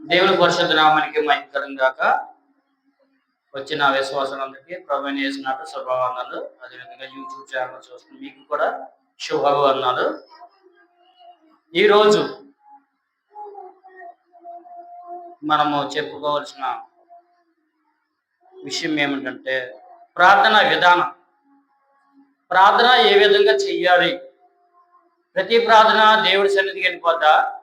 దేవుని పరిశుద్ధ నామానికి మహికరం గాక. వచ్చిన విశ్వాసాలందరికీ ప్రభు చేసినట్టు శుభవందనాలు అదేవిధంగా యూట్యూబ్ ఛానల్ చూస్తున్న మీకు కూడా శుభవందనాలు ఈరోజు మనము చెప్పుకోవాల్సిన విషయం ఏమిటంటే ప్రార్థన విధానం. ప్రార్థన ఏ విధంగా చెయ్యాలి? ప్రతి ప్రార్థన దేవుడి సన్నిధికి వెళ్ళిపోద్దా?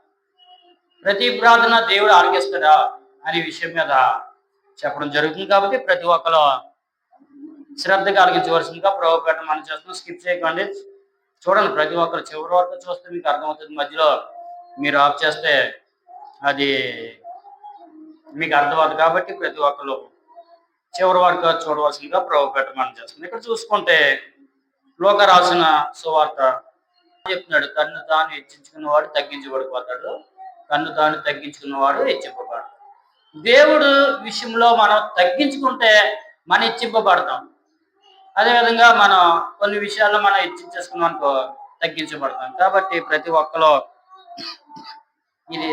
ప్రతి ప్రార్థన దేవుడు ఆలకిస్తాడా అనే విషయం మీద చెప్పడం జరుగుతుంది కాబట్టి ప్రతి ఒక్కరు శ్రద్ధగా ఆలకించవలసిందిగా ప్రభుపేట మనం చేస్తున్నాం. స్కిప్ చేయకండి. చూడండి ప్రతి ఒక్కరు చివరి వరకు చూస్తే మీకు అర్థమవుతుంది. మధ్యలో మీరు ఆఫ్ చేస్తే అది మీకు అర్థమవుతుంది కాబట్టి ప్రతి ఒక్కరు చివరి వరకు చూడవలసిందిగా ప్రభుపేట మనం చేస్తున్నాం. ఇక్కడ చూసుకుంటే లోక రాసిన సువార్త చెప్తున్నాడు. తను తాను హెచ్చించుకున్నవాడు తగ్గించబడిపోతాడు. తన్ను తాను తగ్గించుకున్నవాడు హెచ్చింపబడతాడు దేవుడు విషయంలో మనం తగ్గించుకుంటే మనం హెచ్చింపబడతాం. అదేవిధంగా మనం కొన్ని విషయాల్లో మనం హెచ్చించేసుకున్నాం అనుకో తగ్గించబడతాం. కాబట్టి ప్రతి ఒక్కరు ఇది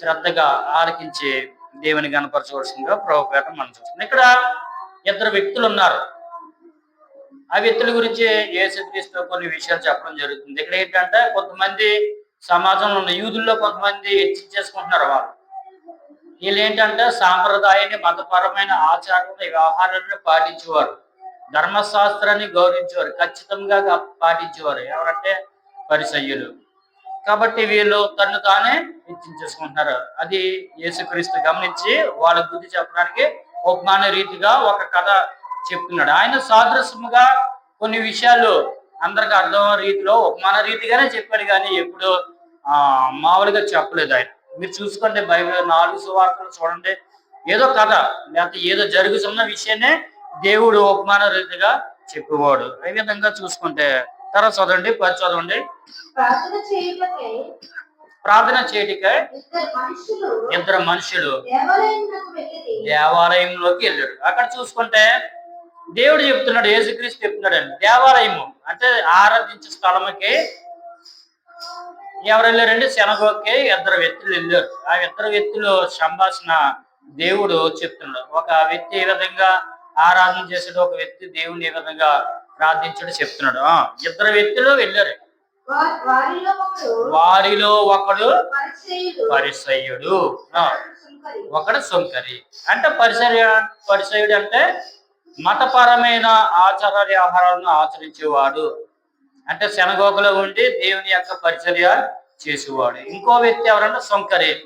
శ్రద్ధగా ఆలకించి దేవుని కనపరచవలసిందిగా ప్రభుపేట మనం చూస్తున్నాం. ఇక్కడ ఇద్దరు వ్యక్తులు ఉన్నారు. ఆ వ్యక్తుల గురించి యేసుక్రీస్తు కొన్ని విషయాలు చెప్పడం జరుగుతుంది. ఇక్కడ ఏంటంటే కొంతమంది సమాజంలో ఉన్న యూదుల్లో కొంతమంది హెచ్చించేసుకుంటున్నారు వాళ్ళు. వీళ్ళు ఏంటంటే సాంప్రదాయాన్ని మతపరమైన ఆచారాలను వ్యవహారాలను పాటించేవారు. ధర్మశాస్త్రాన్ని గౌరవించేవారు. ఖచ్చితంగా పాటించేవారు. ఎవరంటే పరిసయ్యులు. కాబట్టి వీళ్ళు తను తానే హెచ్చించేసుకుంటున్నారు అది యేసుక్రీస్తు గమనించి వాళ్ళ బుద్ధి చెప్పడానికి ఉపమాన రీతిగా ఒక కథ చెప్తున్నాడు. ఆయన సాదృశ్యముగా కొన్ని విషయాలు అందరికి అర్థం రీతిలో ఉపమాన రీతిగానే చెప్పాడు కానీ ఎప్పుడు ఆ మామూలుగా చెప్పలేదు ఆయన. మీరు చూసుకోండి బైబిల్ నాలుగు సువార్తలు చూడండి. ఏదో కథ లేకపోతే ఏదో జరుగుతున్న విషయాన్ని దేవుడు ఉపమాన రీతిగా చెప్పేవాడు. ఈ విధంగా చూసుకుంటే తర్వాత చదవండి పది చదవండి. ప్రార్థన చేయుటకై ఇద్దరు మనుషులు వెళ్ళిరి. దేవాలయంలోకి వెళ్ళాడు అక్కడ చూసుకుంటే దేవుడు చెప్తున్నాడు యేసుక్రీస్తు చెప్తున్నాడు అండి దేవాలయము అంటే ఆరాధించే స్థలముకి ఎవరు వెళ్ళారండి శనగోకి ఇద్దరు వ్యక్తులు వెళ్ళారు. ఆ ఇద్దరు వ్యక్తులు సంభాషణ దేవుడు చెప్తున్నాడు. ఒక వ్యక్తి ఏ విధంగా ఆరాధన చేసాడు ఒక వ్యక్తి దేవుని ఏ విధంగా ప్రార్థించాడు చెప్తున్నాడు. ఇద్దరు వ్యక్తులు వెళ్ళారు. వారిలో ఒకడు పరిసయుడు ఒకడు సుంకరి. అంటే పరిసయ పరిసయుడు అంటే మతపరమైన ఆచార వ్యవహారాలను ఆచరించేవాడు. అంటే శనగోకలో ఉండి దేవుని యొక్క పరిచర్య చేసేవాడు. ఇంకో వ్యక్తి ఎవరన్నా సొంకరే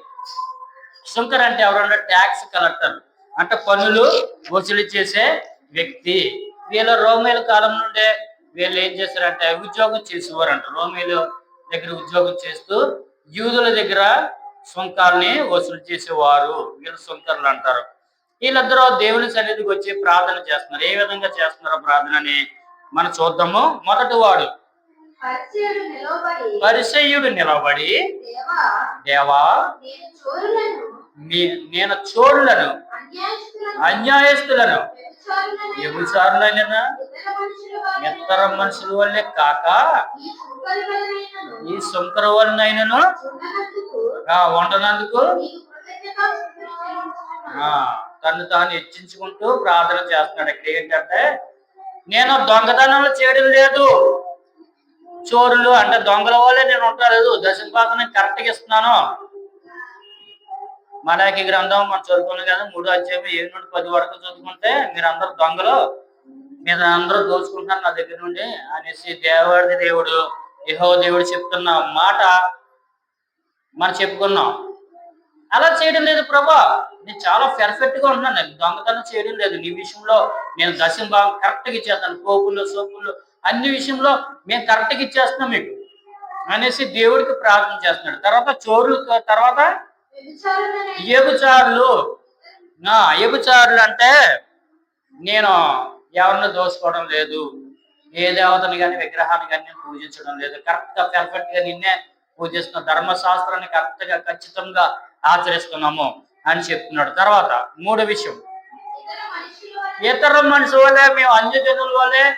సొంకరి అంటే ఎవరన్నా ట్యాక్స్ కలెక్టర్. అంటే పనులు వసూలు చేసే వ్యక్తి. వీళ్ళ రోమేల కాలం నుండే వీళ్ళు ఏం చేశారంటే ఉద్యోగం చేసేవారంట. రోమేలు దగ్గర ఉద్యోగం చేస్తూ యూదుల దగ్గర సుంకాల్ని వసూలు చేసేవారు. వీళ్ళు సుంకర్లు అంటారు. వీళ్ళిద్దరూ దేవుని సన్నిధికి వచ్చి ప్రార్థన చేస్తున్నారు. ఏ విధంగా చేస్తున్నారో ప్రార్థనని మనం చూద్దాము. మొదటి వాడు. పరిచయుడు నిలబడి దేవా నేను చోరులను నీ- నేను చోరులను అన్యాయస్తులను వ్యభిచారులను ఇతర మనుషుల వల్లే కాక ఈ సుంకరి వలనైనను వండనందుకు తను తాను హెచ్చించుకుంటూ ప్రార్థన చేస్తున్నాడు. ఇక్కడ ఏంటంటే నేను దొంగతనంలో చేయడం లేదు. చోరులు అంటే దొంగల వల్లే నేను ఉండలేదు దశమ భాగం నేను కరెక్ట్గా ఇస్తున్నాను. మనకి గ్రంథం మనం చదువుకున్నాం కదా మూడు అధ్యాయం ఏడు నుండి పది వరకు చదువుకుంటే మీరు అందరూ దొంగలు. మీరు అందరూ దోచుకుంటున్నారు నా దగ్గర నుండి అనేసి దేవాడి దేవుడు యహో దేవుడు చెప్తున్న మాట మనం చెప్పుకున్నాం. అలా చేయడం లేదు ప్రభా. నేను చాలా పెర్ఫెక్ట్గా ఉన్నాను నాకు దొంగతనం చేయడం లేదు. నీ విషయంలో నేను దశం భాగం కరెక్ట్గా ఇచ్చేస్తాను పోపులు సోపుల్లో అన్ని విషయంలో మేము కరెక్ట్గా ఇచ్చేస్తున్నాం మీకు. అనేసి దేవుడికి ప్రార్థన చేస్తున్నాడు. తర్వాత చోరులు తర్వాత ఎగుచారులు నా ఎగుచారులు అంటే నేను ఎవరిని దోసుకోవడం లేదు. ఏ దేవతని కానీ విగ్రహాన్ని కానీ నేను పూజించడం లేదు. కరెక్ట్గా పెర్ఫెక్ట్గా నిన్నే పూజిస్తున్నాం ధర్మశాస్త్రాన్ని కరెక్ట్గా ఖచ్చితంగా ఆచరిస్తున్నాము. అని చెప్తున్నాడు. తర్వాత మూడో విషయం. ఇతర మనుషుల వల్లే మేము అన్యజనుల వల్లే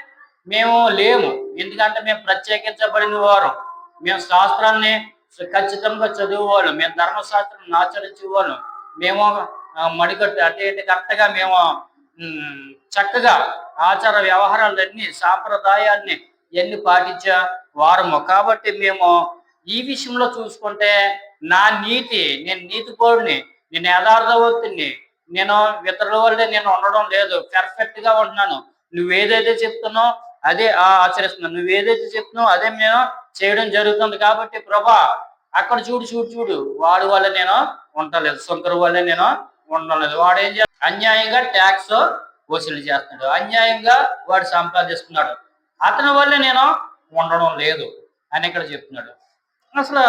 మేము లేము. ఎందుకంటే మేము ప్రత్యేకించబడిన వారు. మేము శాస్త్రాన్ని ఖచ్చితంగా చదివేవాళ్ళం. మేము ధర్మశాస్త్రం ఆచరించేవాళ్ళు. మేము ఆ, మడికట్టు అంటే కరెక్ట్గా మేము చక్కగా ఆచార వ్యవహారాలన్నీ సాంప్రదాయాన్ని ఎన్ని పాటించా వారము. కాబట్టి మేము ఈ విషయంలో చూసుకుంటే నా నీతి నేను నీతి కోడిని నేను యథార్థవంతుని నేను ఇతరుల వల్లే నేను ఉండడం లేదు. పర్ఫెక్ట్గా ఉంటున్నాను. నువ్వు ఏదైతే చెప్తున్నావు అదే ఆ ఆచరిస్తున్నాను. నువ్వు ఏదైతే చెప్తున్నావు అదే నేను చేయడం జరుగుతుంది కాబట్టి ప్రభా అక్కడ చూడు చూడు చూడు. వాడి వల్ల నేను ఉండలేదు సొంకరు వల్లే నేను ఉండలేదు వాడు ఏం చేస్తాడు? అన్యాయంగా ట్యాక్స్ వసూలు చేస్తున్నాడు. అన్యాయంగా వాడు సంపాదిస్తున్నాడు. అతని వల్లే నేను ఉండడం లేదు అని ఇక్కడ చెప్తున్నాడు. అసలు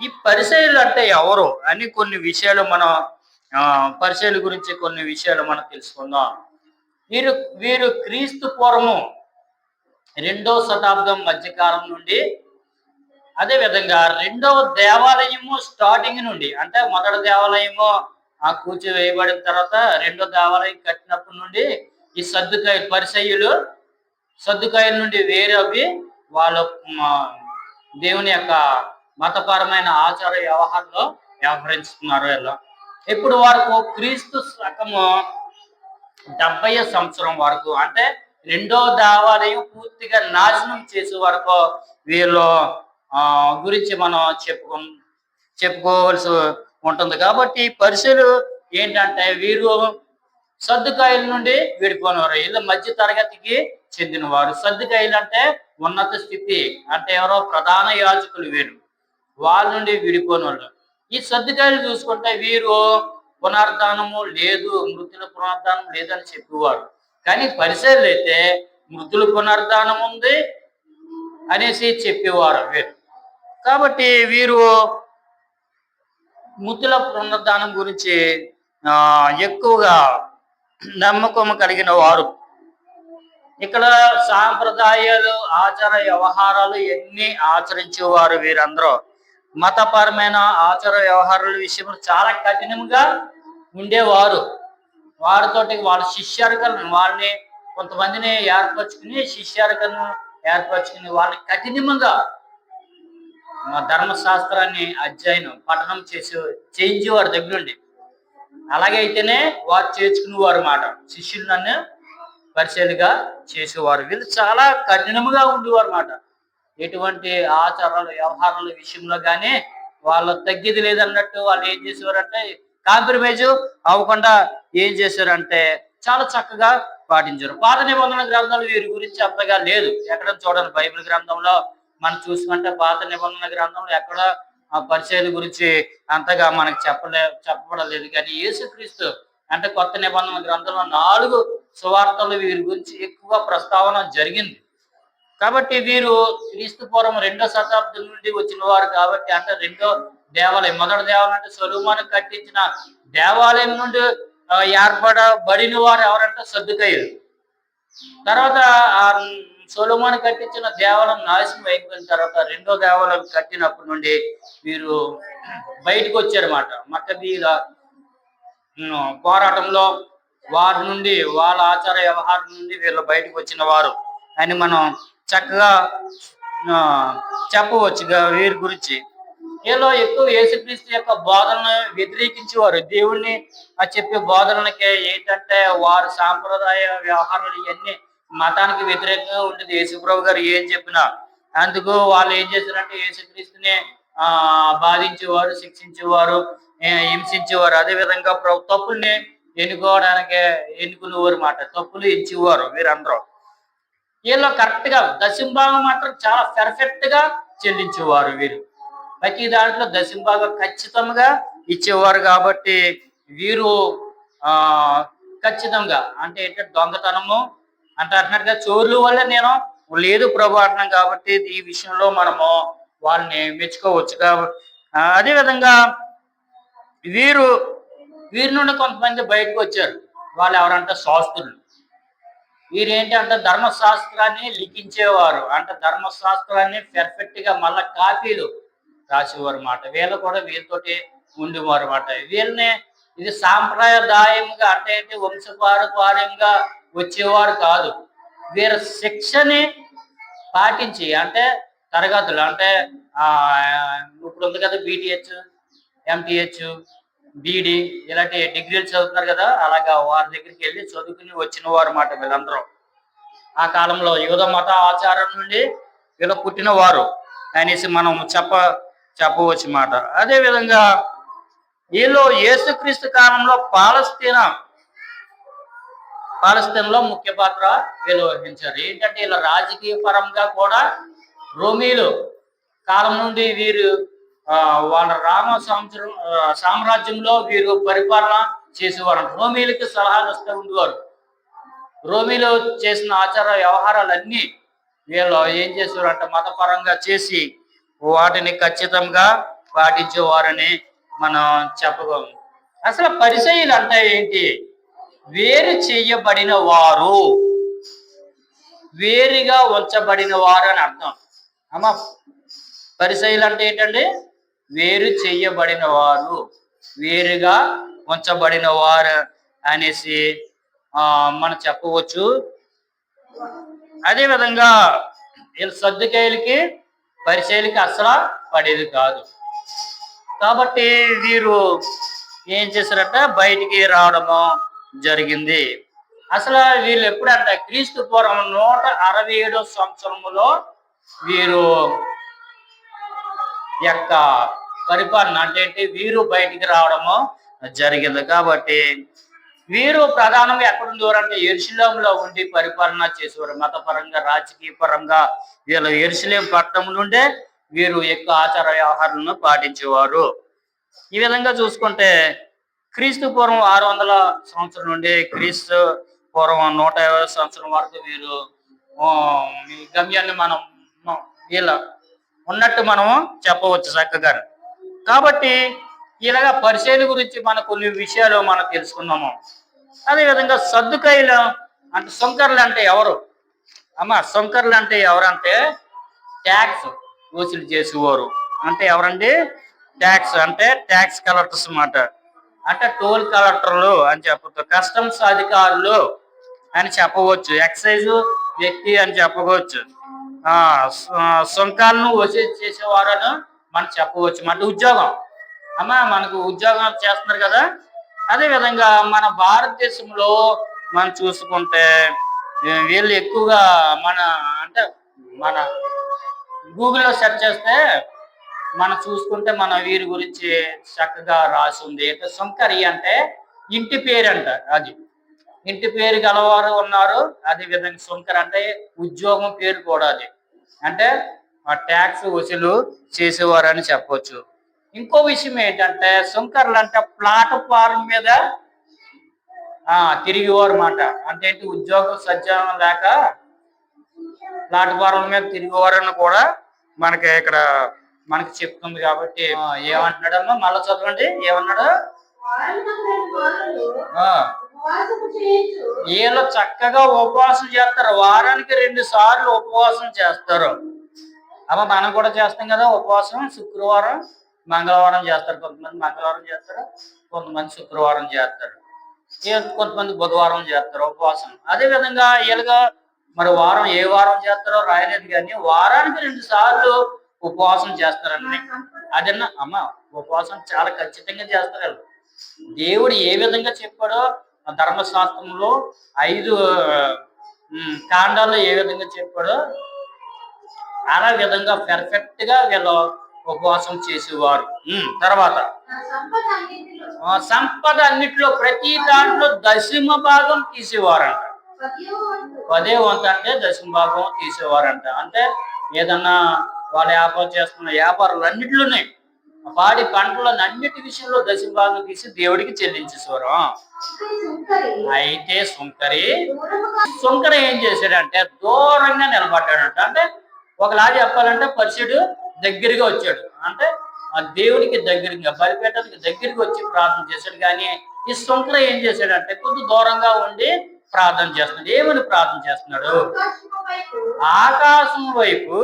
ఈ పరిచయలు అంటే ఎవరు అని కొన్ని విషయాలు మనం ఆ, గురించి కొన్ని విషయాలు మనం తెలుసుకుందాం. వీరు వీరు క్రీస్తు పూర్వము రెండో శతాబ్దం మధ్యకాలం నుండి అదే విధంగా రెండవ దేవాలయము స్టార్టింగ్ నుండి అంటే మొదటి దేవాలయము ఆ కూర్చి వేయబడిన తర్వాత రెండో దేవాలయం కట్టినప్పటి నుండి ఈ సర్దుకాయ పరిసయ్యులు సర్దుకాయల నుండి వేరే అవి వాళ్ళ దేవుని యొక్క మతపరమైన ఆచార వ్యవహారంలో వ్యవహరించుకున్నారు వీళ్ళు ఇప్పుడు వరకు క్రీస్తు శకము డెబ్బై సంవత్సరం వరకు అంటే రెండో దేవాలయం పూర్తిగా నాశనం చేసే వరకు వీళ్ళు ఆ, గురించి మనం చెప్పుకో చెప్పుకోవాల్సి ఉంటుంది. కాబట్టి పరిశీలు ఏంటంటే వీరు సర్దుకాయల నుండి విడిపోయినవారు వీళ్ళు మధ్య తరగతికి చెందినవారు. సర్దుకాయలు అంటే ఉన్నత స్థితి అంటే ఎవరో ప్రధాన యాజకులు వీరు. వాళ్ళ నుండి విడిపోయిన వాళ్ళు ఈ సర్దుకాయలు చూసుకుంటే వీరు పునర్ధానము లేదు మృతుల పునర్ధానం లేదని చెప్పేవారు. కానీ పరిశీలు అయితే మృతుల పునర్ధానం ఉంది అనేసి చెప్పేవారు వీరు. కాబట్టి వీరు మృతుల పునరుద్ధానం గురించి ఎక్కువగా నమ్మకం కలిగిన వారు. ఇక్కడ సాంప్రదాయాలు ఆచార వ్యవహారాలు ఎన్ని ఆచరించేవారు వీరందరూ? మతపరమైన ఆచార వ్యవహారాల విషయంలో చాలా కఠినంగా ఉండేవారు. వారితోటి వాళ్ళ శిష్యర్కలను వాళ్ళని కొంతమందిని ఏర్పరచుకుని శిష్యర్కలను ఏర్పరచుకుని వాళ్ళని కఠినంగా మా ధర్మశాస్త్రాన్ని అధ్యయనం పఠనం చేసే చేయించేవారు దగ్గరుండి. అలాగే అయితేనే వారు చేర్చుకునేవారు మాట. శిష్యులు నన్ను పరిచయలుగా చేసేవారు. వీళ్ళు చాలా కఠినముగా ఉండేవారు మాట. ఎటువంటి ఆచారాలు వ్యవహారాల విషయంలో కానీ వాళ్ళ తగ్గేది లేదన్నట్టు వాళ్ళు ఏం చేసేవారంటే కాంప్రమైజ్ అవ్వకుండా ఏం చేశారంటే చాలా చక్కగా పాటించారు. పాత నిబంధన గ్రంథాలు వీరి గురించి అంతగా లేదు. ఎక్కడ చూడండి బైబిల్ గ్రంథంలో మనం చూసుకుంటే పాత నిబంధన గ్రంథంలో ఎక్కడ ఆ పరిచయాల గురించి అంతగా మనకు చెప్పలే చెప్పబడలేదు. కానీ యేసుక్రీస్తు అంటే కొత్త నిబంధన గ్రంథంలో నాలుగు సువార్తలు వీరి గురించి ఎక్కువ ప్రస్తావన జరిగింది. కాబట్టి వీరు క్రీస్తు పూర్వం రెండో శతాబ్దం నుండి వచ్చిన వారు కాబట్టి అంటే రెండో దేవాలయం. మొదటి దేవాలయం అంటే సొలుమాను కట్టించిన దేవాలయం నుండి ఏర్పడబడిన వారు ఎవరంటే సర్దుకయ్యారు తర్వాత ఆ సొలొమోను కట్టించిన దేవాలయం నాశనం అయిపోయిన తర్వాత రెండో దేవాలయం కట్టినప్పటి నుండి వీరు బయటకు వచ్చారన్నమాట. మక్కబీల ఉమ్, పోరాటంలో వారి నుండి వాళ్ళ ఆచార వ్యవహారం నుండి వీళ్ళు బయటకు వచ్చిన వారు. అని మనం చక్కగా ఆ, చెప్పవచ్చు వీరి గురించి. వీళ్ళు ఎక్కువ యేసుక్రీస్తు యొక్క బోధనను వ్యతిరేకించేవారు. దేవుణ్ణి చెప్పే బోధనలకి ఏంటంటే వారు సాంప్రదాయ వ్యవహారాలు ఇవన్నీ మతానికి వ్యతిరేకంగా ఉంటుంది యేసుప్రభు గారు ఏం చెప్పినా అందుకు వాళ్ళు ఏం చేశారంటే యేసుక్రీస్తుని ఆ బాధించేవారు శిక్షించేవారు హింసించేవారు. అదే విధంగా ప్రభు తప్పుల్ని ఎన్నుకోవడానికి ఎన్నుకునేవారు మాట. తప్పులు ఇచ్చేవారు వీరందరూ. వీళ్ళు కరెక్ట్గా దశంభాగం మాత్రం చాలా పెర్ఫెక్ట్గా చెల్లించేవారు వీరు. ప్రతి దాంట్లో దశంభాగం ఖచ్చితంగా ఇచ్చేవారు కాబట్టి వీరు ఆ ఖచ్చితంగా అంటే ఏంటంటే దొంగతనము అంటే అంటున్నట్టుగా చోర్లు వల్ల నేను లేదు ప్రభు అంటున్నాం కాబట్టి ఈ విషయంలో మనము వాళ్ళని మెచ్చుకోవచ్చు కాబట్టి అదేవిధంగా అదే విధంగా వీరు వీరి నుండి కొంతమంది బయటకు వచ్చారు. వాళ్ళు ఎవరంటే శాస్త్రులు. వీరు ఏంటి అంటే ధర్మశాస్త్రాన్ని లిఖించేవారు. అంటే ధర్మశాస్త్రాన్ని పెర్ఫెక్ట్గా మళ్ళా కాపీలు రాసేవారు అన్నమాట. వీళ్ళు కూడా వీళ్ళతోటి ఉండేవారు అన్నమాట. వీళ్ళని ఇది సాంప్రదాయంగా అంటే ఏంటి వంశపారపార్యంగా వచ్చేవారు కాదు. వీరి శిక్షని పాటించి అంటే తరగతులు అంటే ఆ, ఇప్పుడు ఉంది కదా బీటీహెచ్ ఎంటీహెచ్ బీడి ఇలాంటి డిగ్రీలు చదువుతున్నారు కదా అలాగా వారి దగ్గరికి వెళ్ళి చదువుకుని వచ్చిన వారు మాట వీళ్ళందరూ. ఆ కాలంలో యూద మత ఆచారం నుండి వీళ్ళు పుట్టిన వారు అనేసి మనం చెప్ప చెప్పవచ్చు మాట. అదే విధంగా వీళ్ళు యేసుక్రీస్తు కాలంలో పాలస్తీనా పాలస్తీన్లో ముఖ్య పాత్ర వీళ్ళు వహించారు. ఏంటంటే వీళ్ళ రాజకీయ పరంగా కూడా రోమీలు కాలం నుండి వీరు వాళ్ళ రామ సంవత్సరం సామ్రాజ్యంలో వీరు పరిపాలన చేసేవారు. రోమీలకి సలహాలు ఇస్తూ ఉండేవారు. రోమిలో చేసిన ఆచార వ్యవహారాలన్నీ వీళ్ళు ఏం చేసేవారంటే మతపరంగా చేసి వాటిని ఖచ్చితంగా పాటించేవారని మనం చెప్పగలం. అసలు పరిచయలు అంటే ఏంటి? వేరు చేయబడిన వారు. వేరుగా ఉంచబడిన వారు అని అర్థం. అమ్మ పరిచయులు అంటే ఏంటండి? వేరు చేయబడిన వారు వేరుగా ఉంచబడిన వారు అనేసి ఆ మనం చెప్పవచ్చు. అదే విధంగా వీళ్ళ సర్దుకాయలకి పరిచయలకి అసలు పడేది కాదు. కాబట్టి వీరు ఏం చేశారంటే? బయటికి రావడము జరిగింది. అసలు వీళ్ళు ఎప్పుడంటే క్రీస్తు పూర్వం నూట అరవై ఏడో సంవత్సరములో వీరు యొక్క పరిపాలన అంటే ఏంటి? వీరు బయటికి రావడము జరిగింది కాబట్టి వీరు ప్రధానంగా ఎక్కడ ఉండేవారు అంటే ఉండి పరిపాలన చేసేవారు. మతపరంగా రాజకీయ పరంగా వీళ్ళు ఎరుశలేం పట్టణం నుండే వీరు ఎక్కువ ఆచార వ్యవహారాలను పాటించేవారు. ఈ విధంగా చూసుకుంటే క్రీస్తు పూర్వం ఆరు వందల సంవత్సరం నుండి క్రీస్తు పూర్వం నూట యాభై సంవత్సరం వరకు వీరు గమ్యాన్ని మనం వీళ్ళ ఉన్నట్టు మనము చెప్పవచ్చు చక్కగా కాబట్టి ఇలాగ పరిచయాల గురించి మన కొన్ని విషయాలు మనం తెలుసుకున్నాము. అదే విధంగా సర్దుకాయలు అంటే సొంకర్లు అంటే ఎవరు? అమ్మ సొంకర్లు అంటే ఎవరంటే ట్యాక్స్ వసూలు చేసేవారు. అంటే ఎవరండి? ట్యాక్స్ అంటే ట్యాక్స్ కలెక్టర్స్ అన్నమాట. అంటే టోల్ కలెక్టర్లు అని చెప్పచ్చు కస్టమ్స్ అధికారులు అని చెప్పవచ్చు ఎక్సైజ్ వ్యక్తి అని చెప్పవచ్చు. ఆ వసూలు చేసేవారు అని మనం చెప్పవచ్చు. మన ఉద్యోగం. అమ్మ మనకు ఉద్యోగం చేస్తున్నారు కదా. అదే విధంగా మన భారతదేశంలో మనం చూసుకుంటే వీళ్ళు ఎక్కువగా మన అంటే మన గూగుల్లో సెర్చ్ చేస్తే మనం చూసుకుంటే మన వీరి గురించి చక్కగా రాసి ఉంది. అంటే సుంకరి అంటే ఇంటి పేరు అంట అది ఇంటి పేరు గలవారు ఉన్నారు. అదే విధంగా సుంకర్ అంటే ఉద్యోగం పేరు కూడా అది. అంటే ట్యాక్స్ వసూలు చేసేవారు అని చెప్పొచ్చు. ఇంకో విషయం ఏంటంటే సుంకర్లు అంటే ప్లాట్ఫారం మీద ఆ తిరిగేవారు మాట అంటే ఏంటి ఉద్యోగం సజ్జనం లేక ప్లాట్ఫారం మీద తిరిగేవారని కూడా మనకి ఇక్కడ మనకి చెప్తుంది కాబట్టి ఏమంటున్నాడమ్మా? మళ్ళీ చదవండి. ఏమన్నాడు? ఆ, వీళ్ళు చక్కగా ఉపవాసం చేస్తారు. వారానికి రెండు సార్లు ఉపవాసం చేస్తారు. అమ్మ మనం కూడా చేస్తాం కదా ఉపవాసం శుక్రవారం మంగళవారం చేస్తారు కొంతమంది మంగళవారం చేస్తారు కొంతమంది శుక్రవారం చేస్తారు. కొంతమంది బుధవారం చేస్తారు ఉపవాసం. అదే విధంగా మరి వారం ఏ వారం చేస్తారో రాయలేదు కానీ వారానికి రెండు సార్లు ఉపవాసం చేస్తారండి. అదన్నా అమ్మ ఉపవాసం చాలా ఖచ్చితంగా చేస్తారు దేవుడు ఏ విధంగా చెప్పాడో ధర్మశాస్త్రంలో ఐదు కాండాల్లో ఏ విధంగా చెప్పాడో అలా విధంగా పెర్ఫెక్ట్గా వీళ్ళు ఉపవాసం చేసేవారు. తర్వాత సంపద అన్నిటిలో. ప్రతి దాంట్లో దశమ భాగం తీసేవారంట. పదే వంతు అంటే దశమ భాగం తీసేవారంట. అంటే ఏదన్నా వాళ్ళ వ్యాపారం చేస్తున్న వ్యాపారాలు అన్నిటిలోనే పాడి పంటల అన్నిటి విషయంలో దశమ భాగం తీసి దేవుడికి చెల్లించేసేవారు. అయితే సుంకరి సుంకర ఏం చేశాడంటే దూరంగా నిలబడ్డాడంట. అంటే ఒకలా చెప్పాలంటే పరిశుడు దగ్గరగా వచ్చాడు. అంటే ఆ దేవుడికి దగ్గరగా బలిపేటకి దగ్గరికి వచ్చి ప్రార్థన చేశాడు. కానీ ఈ సుంకర ఏం చేశాడంటే కొద్ది దూరంగా ఉండి ప్రార్థన చేస్తున్నాడు. ఏమని ప్రార్థన చేస్తున్నాడు? ఆకాశం వైపు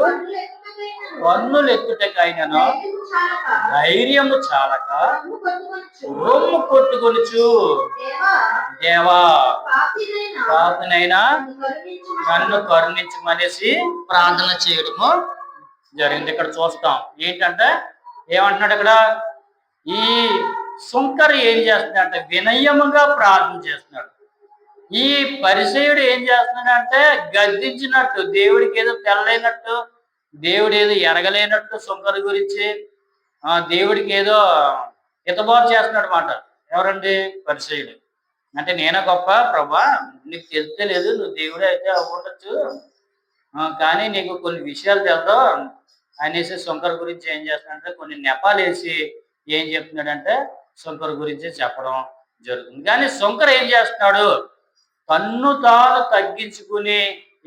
పన్నులు ఎత్తుటకైనను ధైర్యము చాలక ధైర్యము చాలక రొమ్ము కొట్టుకొనుచు. దేవా పాపినైనా పాపనైనా నన్ను కరుణించమనేసి ప్రార్థన చేయడము జరిగింది. ఇక్కడ చూస్తాం. ఏంటంటే ఏమంటున్నాడు ఇక్కడ? ఈ సుంకరు ఏం చేస్తున్నాడంటే వినయముగా ప్రార్థన చేస్తున్నాడు. ఈ పరిచయుడు ఏం చేస్తున్నాడంటే గద్దించినట్టు దేవుడికి ఏదో తెల్లైనట్టు దేవుడు ఏదో ఎరగలేనట్టు సుంకరు గురించి ఆ దేవుడికి ఏదో హితబోధ చేస్తున్నాడు మాట. ఎవరండి? పరిచయుడు అంటే నేనే గొప్ప ప్రభా నీకు తెలిస్తే లేదు నువ్వు దేవుడే అయితే అవ్వఉండొచ్చు కానీ నీకు కొన్ని విషయాలు తెలుసు అనేసి శంకర్ గురించి ఏం చేస్తున్నాడంటే కొన్ని నెపాలు వేసి ఏం చెప్తున్నాడంటే శంకర్ గురించి చెప్పడం జరుగుతుంది. కానీ శంకర్ ఏం చేస్తున్నాడు? తన్ను తాను తగ్గించుకుని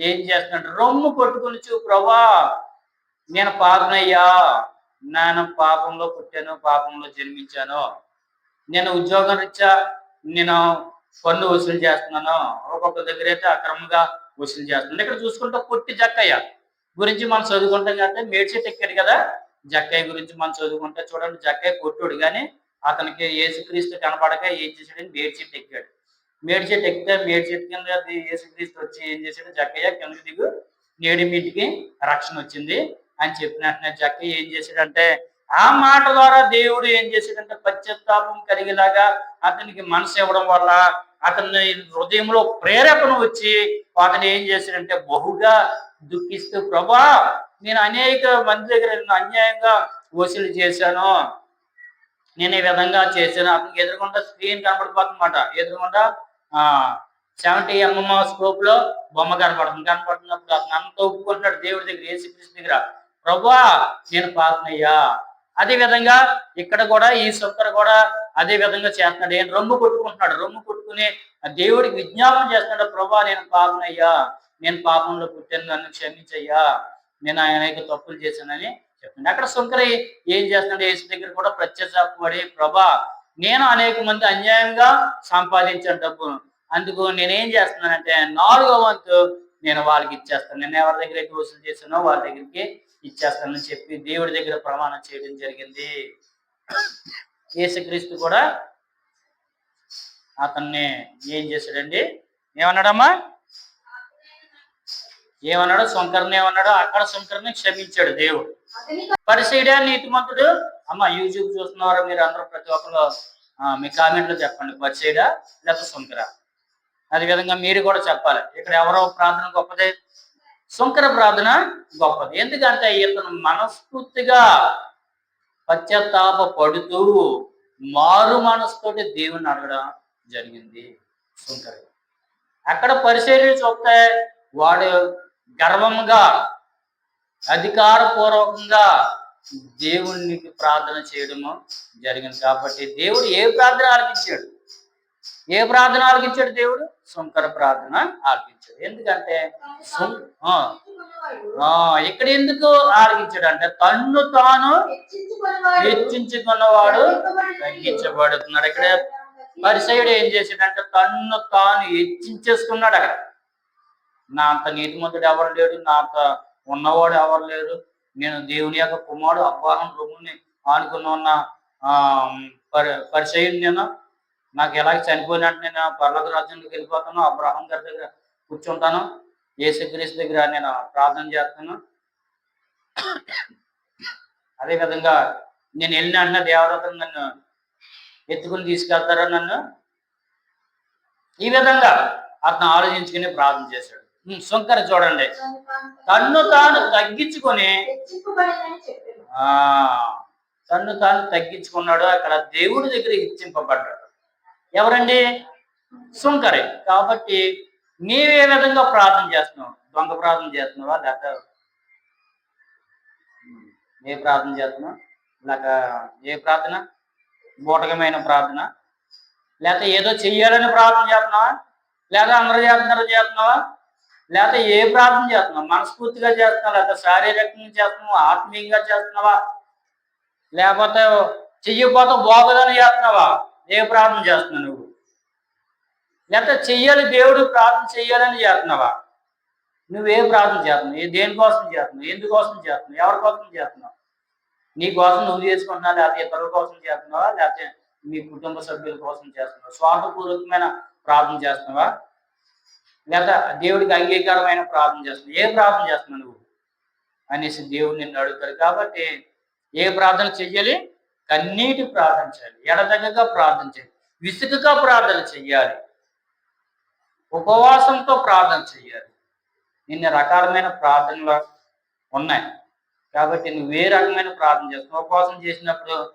ఏం చేస్తున్నాడు? రొమ్ము కొట్టుకుని చూ ప్రభా నేను పాపనయ్యా నేను పాపంలో పుట్టాను పాపంలో జన్మించాను. నేను ఉద్యోగం రీత్యా నేను పన్ను వసూలు చేస్తున్నాను. ఒక్కొక్క దగ్గర అయితే అక్రమంగా వసూలు చేస్తున్నాను. ఇక్కడ చూసుకుంటే పొట్టి జక్కయ్య గురించి మనం చదువుకుంటాం కంటే మేడ్చెట్ ఎక్కాడు కదా. జక్కయ్య గురించి మనం చదువుకుంటే చూడండి జక్కయ్య కొట్టుడు. కానీ అతనికి ఏసుక్రీస్తు కనపడక ఏం చేశాడని మేడ్చెట్ ఎక్కాడు మేడ్చెట్ ఎక్కితే మేడ్చెట్ కింద ఏసుక్రీస్తు వచ్చి ఏం చేశాడు? జక్కయ్య కిందకి దిగు. నేడి మీటికి రక్షణ వచ్చింది అని చెప్పిన జక్కయ్య ఏం చేశాడంటే ఆ మాట ద్వారా దేవుడు ఏం చేశాడంటే పశ్చాత్తాపం కలిగేలాగా అతనికి మనసు ఇవ్వడం వల్ల అతని హృదయంలో ప్రేరేపణ వచ్చి అతను ఏం చేశాడంటే బహుగా దుఃఖిస్తూ ప్రభా నేను అనేక మంది దగ్గర అన్యాయంగా వసూలు చేశాను. నేను ఈ విధంగా చేశాను. అతనికి ఎదురుకుండా స్క్రీన్ కనపడిపోతుందన్నమాట ఎదురుకుండా ఆ సెవెంటీ ఎంఎం స్కోప్లో బొమ్మ కనపడుతుంది. కనపడుతున్నప్పుడు అతను అంత ఒప్పుకుంటున్నాడు దేవుడి దగ్గర ఏసీ దగ్గర. ప్రభా నేను పాపనయ్యా అదే విధంగా ఇక్కడ కూడా ఈ సుక్కర్ కూడా అదే విధంగా చేస్తున్నాడు. ఏం రొమ్ము కొట్టుకుంటున్నాడు. రొమ్ము కొట్టుకుని ఆ దేవుడికి విజ్ఞాపన చేస్తున్నాడు. ప్రభా నేను పాపనయ్యా. నేను పాపంలో పుట్టాను. నన్ను క్షమించయ్యా. నేను అనేక తప్పులు చేశానని చెప్తున్నాడు. అక్కడ సుంకర ఏం చేస్తున్నాడు? యేసు దగ్గర కూడా ప్రత్యక్షపడి ప్రభా నేను అనేక మంది అన్యాయంగా సంపాదించాను డబ్బును అందుకు నేనేం చేస్తున్నానంటే నాలుగో వంతు నేను వాళ్ళకి ఇచ్చేస్తాను. నేను ఎవరి దగ్గర అయితే వసూలు చేశానో వాళ్ళ దగ్గరికి ఇచ్చేస్తానని చెప్పి దేవుడి దగ్గర ప్రమాణం చేయడం జరిగింది. యేసుక్రీస్తు కూడా అతన్ని ఏం చేశాడండి? ఏమన్నాడమ్మా? ఏమన్నాడు? శంకర్ని ఏమన్నాడు? అక్కడ శంకర్ని క్షమించాడు దేవుడు. పరిశీడా నీతిమంతుడు? అమ్మ యూట్యూబ్ చూస్తున్నవారు మీరు అందరూ ప్రతి ఒక్కరు మీ కామెంట్లో చెప్పండి. పరిశీడా లేకపోతే శంకర? అదే విధంగా మీరు కూడా చెప్పాలి. ఇక్కడ ఎవరో ప్రార్థన గొప్పదే శంకర ప్రార్థన గొప్పది. ఎందుకంటే ఇతను మనస్ఫూర్తిగా పశ్చాత్తాప పడుతూ మారు మనసుతోటి దేవుని అడగడం జరిగింది శంకర్. అక్కడ పరిశీలన చూస్తే వాడు గర్వంగా అధికారపూర్వకంగా దేవునికి ప్రార్థన చేయడము జరిగింది. కాబట్టి దేవుడు ఏ ప్రార్థన ఆలకించాడు? ఏ ప్రార్థన ఆలకించాడు దేవుడు? శంకర ప్రార్థన ఆలకించాడు. ఎందుకంటే ఆ, ఇక్కడ ఎందుకు ఆలకించాడు అంటే తన్ను తాను హెచ్చించుకున్నవాడు తగ్గించబడుతున్నాడు ఇక్కడ పరిసయుడు ఏం చేశాడంటే తన్ను తాను హెచ్చించేసుకున్నాడు అక్కడ. నా అంత నీతిమంతుడు ఎవరు లేడు నా అంత ఉన్నవాడు ఎవరు లేరు నేను దేవుని యొక్క కుమారుడు అబ్బాహం రొమ్ముని ఆనుకున్న ఉన్న ఆ పరి పరిచయం నేను నాకు ఎలాగ చనిపోయినట్టు నేను పర్లోక రాజ్యంలోకి వెళ్ళిపోతాను అబ్రహం గారి దగ్గర కూర్చుంటాను యేసుక్రీస్తు దగ్గర నేను ప్రార్థన చేస్తాను. అదే విధంగా నేను వెళ్ళిన అన్న దేవదత్తలు నన్ను ఎత్తుకుని తీసుకెళ్తారా నన్ను? ఈ విధంగా అతను ఆలోచించుకుని ప్రార్థన చేశాడు. ఉమ్, శంకర చూడండి. తన్ను తాను తగ్గించుకొని ఆ తన్ను తాను తగ్గించుకున్నాడు. అక్కడ దేవుడి దగ్గర ఇచ్చింపబడ్డాడు. ఎవరండి? సుంకరే కాబట్టి నీవే విధంగా ప్రార్థన చేస్తున్నావు. దొంగ ప్రార్థన చేస్తున్నావా? లేక ఏ ప్రార్థన చేస్తున్నావు? లేక ఏ ప్రార్థన? బూటకమైన ప్రార్థన? లేకపోతే ఏదో చెయ్యాలని ప్రార్థన చేస్తున్నావా? లేదా అందరూ చేస్తున్నారు చేస్తున్నావా? లేకపోతే ఏ ప్రార్థన చేస్తున్నావు? మనస్ఫూర్తిగా చేస్తున్నావు? లేకపోతే శారీరకంగా చేస్తున్నావా? ఆత్మీయంగా చేస్తున్నావా? లేకపోతే చెయ్యకపోతే బాగోదని చేస్తున్నావా? ఏ ప్రార్థన చేస్తున్నావు నువ్వు? లేకపోతే చెయ్యాలి దేవుడు ప్రార్థన చెయ్యాలని చేస్తున్నావా? నువ్వే ప్రార్థన చేస్తున్నావు? ఏ దేనికోసం చేస్తున్నావు? ఎందుకోసం చేస్తున్నావు? ఎవరి కోసం చేస్తున్నావు? నీ కోసం నువ్వు చేసుకుంటున్నావు? లేకపోతే ఇతరుల కోసం చేస్తున్నావా? లేకపోతే మీ కుటుంబ సభ్యుల కోసం చేస్తున్నావా? స్వార్థపూర్వకమైన ప్రార్థన చేస్తున్నావా? లేదా దేవుడికి అంగీకారమైన ప్రార్థన చేస్తున్నావు? ఏ ప్రార్థన చేస్తున్నావు నువ్వు? అనేసి దేవుడు నిన్ను అడుగుతాడు. కాబట్టి ఏ ప్రార్థన చెయ్యాలి? కన్నీటి ప్రార్థన చేయాలి ఎడదగగా ప్రార్థన చేయాలి విసుగుగా ప్రార్థన చెయ్యాలి ఉపవాసంతో ప్రార్థన చెయ్యాలి ఇన్ని రకాలమైన ప్రార్థనలు ఉన్నాయి. కాబట్టి నువ్వు ఏ రకమైన ప్రార్థన చేస్తున్నావు? ఉపవాసం చేసినప్పుడు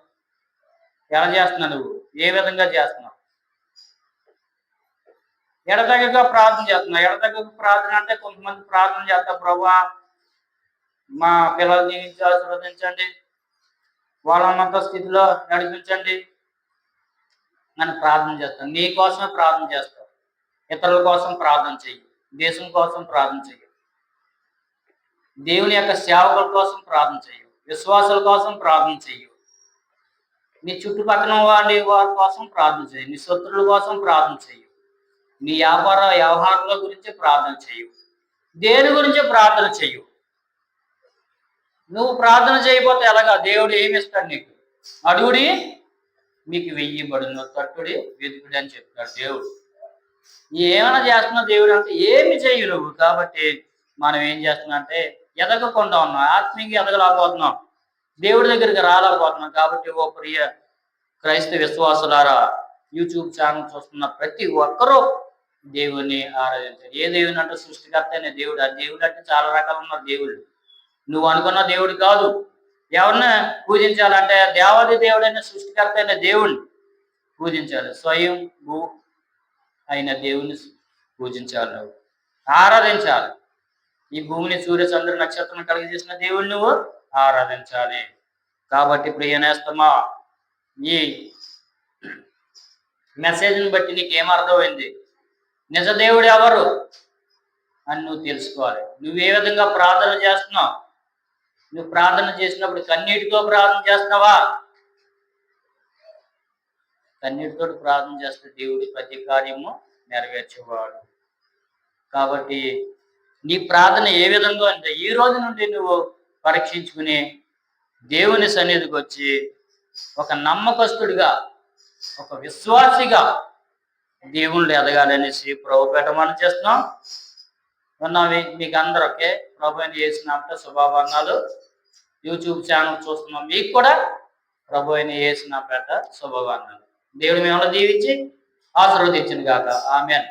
ఎలా చేస్తున్నావు నువ్వు? ఏ విధంగా చేస్తున్నావు? ఎడతెగగా ప్రార్థన చేస్తున్నావు. ఎడతెగగా ప్రార్థన అంటే కొంతమంది ప్రార్థన చేస్తారు. ప్రభా మా పిల్లల్ని ఆశీర్వదించండి. వాళ్ళన్నంత స్థితిలో నడిపించండి. మనం ప్రార్థన చేస్తాం నీ కోసమే ప్రార్థన చేస్తావు ఇతరుల కోసం ప్రార్థన చెయ్యి. దేశం కోసం ప్రార్థన చెయ్యి. దేవుని యొక్క సేవకుల కోసం ప్రార్థన చెయ్యి. విశ్వాసుల కోసం ప్రార్థన చెయ్యి. నీ చుట్టుపక్కల వాడి వారి కోసం ప్రార్థన చెయ్యి. నీ శత్రువుల కోసం ప్రార్థన చెయ్యి. నీ వ్యాపార వ్యవహారాల గురించి ప్రార్థన చెయ్యి. దేని గురించి ప్రార్థన చెయ్యు? నువ్వు ప్రార్థన చేయకపోతే ఎలాగా? దేవుడు ఏమి ఇస్తాడు నీకు? అడుగుడి మీకు వెయ్యి బడును తట్టుడి వెతుకుడి అని చెప్తాడు దేవుడు. ఏమైనా చేస్తున్నావు దేవుడు అంటే ఏమి చేయలేవు నువ్వు. కాబట్టి మనం ఏం చేస్తున్నాం అంటే ఎదగకుండా ఉన్నాం. ఆత్మీయంగా ఎదగలేకపోతున్నాం. దేవుడి దగ్గరికి రాలేకపోతున్నాం. కాబట్టి ఓ ప్రియ క్రైస్తవ విశ్వాసులారా యూట్యూబ్ ఛానల్ చూస్తున్న ప్రతి ఒక్కరూ దేవుని ఆరాధించారు ఏ దేవుని అంటే సృష్టికర్త అనే దేవుడు. ఆ దేవుడు అంటే చాలా రకాలు ఉన్నారు దేవుళ్ళు. నువ్వు అనుకున్న దేవుడు కాదు. ఎవరిని పూజించాలంటే దేవాది దేవుడైన సృష్టికర్త అయిన దేవుణ్ణి పూజించాలి. స్వయం భూ అయిన దేవుని పూజించాలి నువ్వు. ఆరాధించాలి. ఈ భూమిని సూర్య చంద్ర నక్షత్రం కలిగి చేసిన దేవుడు నువ్వు ఆరాధించాలి. కాబట్టి ప్రియనేస్తమా ఈ మెసేజ్ని బట్టి నీకేం అర్థమైంది? నిజ దేవుడు ఎవరు? అని నువ్వు తెలుసుకోవాలి. నువ్వు ఏ విధంగా ప్రార్థన చేస్తున్నావు? నువ్వు ప్రార్థన చేసినప్పుడు కన్నీటితో ప్రార్థన చేస్తున్నావా? కన్నీటితో ప్రార్థన చేస్తే దేవుడి ప్రతి కార్యము నెరవేర్చేవాడు. కాబట్టి నీ ప్రార్థన ఏ విధంగా అంటే ఈ రోజు నుండి నువ్వు పరీక్షించుకుని దేవుని సన్నిధికి వచ్చి ఒక నమ్మకస్తుడిగా ఒక విశ్వాసిగా దేవుళ్ళు ఎదగాలనేసి ప్రభుపేట పెట్టమని చేస్తున్నాం. ఉన్నవి మీకు అందరికీ ప్రభు అని చేసినప్పుడు శుభాభరణాలు యూట్యూబ్ ఛానల్ చూస్తున్నాం మీకు కూడా ప్రభు అయిన చేసిన పెద్ద శుభాభరణాలు దేవుడు మిమ్మల్ని దీవించి ఆశీర్వదించింది కాక ఆమెను.